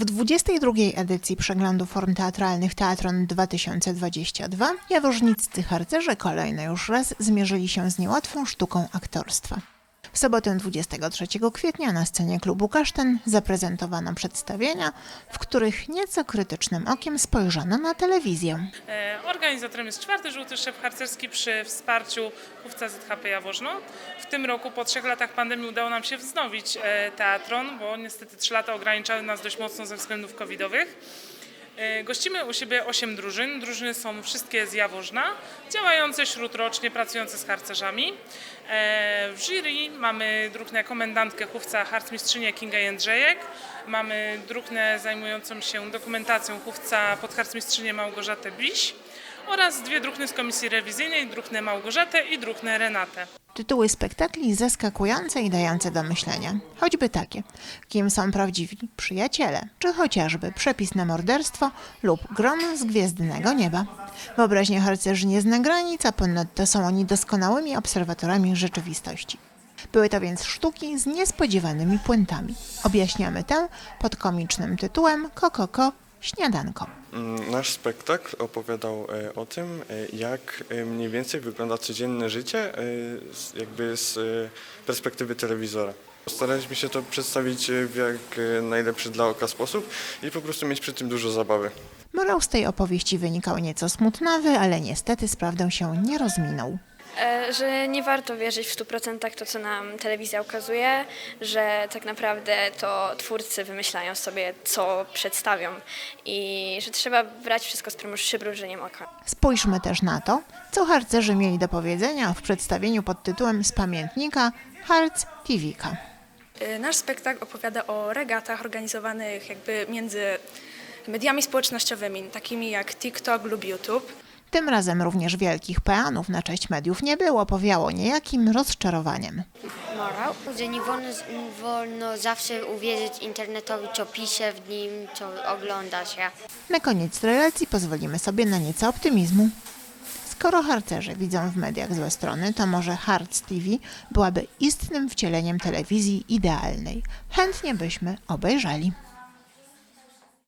W 22. edycji przeglądu form teatralnych Teatron 2022 jaworzniccy harcerze kolejny już raz zmierzyli się z niełatwą sztuką aktorstwa. W sobotę 23 kwietnia na scenie klubu Kaszten zaprezentowano przedstawienia, w których nieco krytycznym okiem spojrzano na telewizję. E, Organizatorem jest czwarty żółty szef harcerski przy wsparciu chówca ZHP Jaworzno. W tym roku po trzech latach pandemii udało nam się wznowić e, teatron, bo niestety trzy lata ograniczały nas dość mocno ze względów covidowych. E, Gościmy u siebie 8 drużyn. Drużyny są wszystkie z Jaworzna, działające śródrocznie, pracujące z harcerzami. E, W jury mamy druhnę komendantkę chówca harcmistrzynię Kinga Jędrzejek, mamy druhnę zajmującą się dokumentacją chówca podharcmistrzynię Małgorzatę Biś oraz dwie druhny z komisji rewizyjnej, druhnę Małgorzatę i druhnę Renatę. Tytuły spektakli zaskakujące i dające do myślenia. Choćby takie, kim są prawdziwi przyjaciele, czy chociażby przepis na morderstwo lub grom z gwiezdnego nieba. Wyobraźnia harcerzy nie zna granic, a ponadto są oni doskonałymi obserwatorami rzeczywistości. Były to więc sztuki z niespodziewanymi puentami. Objaśniamy tę pod komicznym tytułem Kokoko Śniadanko. Mm, Nasz spektakl opowiadał e, o tym, e, jak e, mniej więcej wygląda codzienne życie jakby z perspektywy telewizora. Staraliśmy się to przedstawić w jak najlepszy dla oka sposób i po prostu mieć przy tym dużo zabawy. Morał z tej opowieści wynikał nieco smutnawy, ale niestety z prawdą się nie rozminął. E, że nie warto wierzyć w 100% to, co nam telewizja ukazuje, że tak naprawdę to twórcy wymyślają sobie, co przedstawią i że trzeba brać wszystko z przymrużeniem oka. Spójrzmy też na to, co harcerzy mieli do powiedzenia w przedstawieniu pod tytułem z pamiętnika Harc Tiwika. Y, Nasz spektakl opowiada o regatach organizowanych jakby między mediami społecznościowymi, takimi jak TikTok lub YouTube. Tym razem również wielkich peanów na cześć mediów nie było, powiało niejakim rozczarowaniem. morał, że nie wolno, nie wolno zawsze uwierzyć internetowi, co pisze w nim, co ogląda się. Na koniec relacji pozwolimy sobie na nieco optymizmu. Skoro harcerze widzą w mediach złe strony, to może Harc TV byłaby istnym wcieleniem telewizji idealnej. Chętnie byśmy obejrzeli.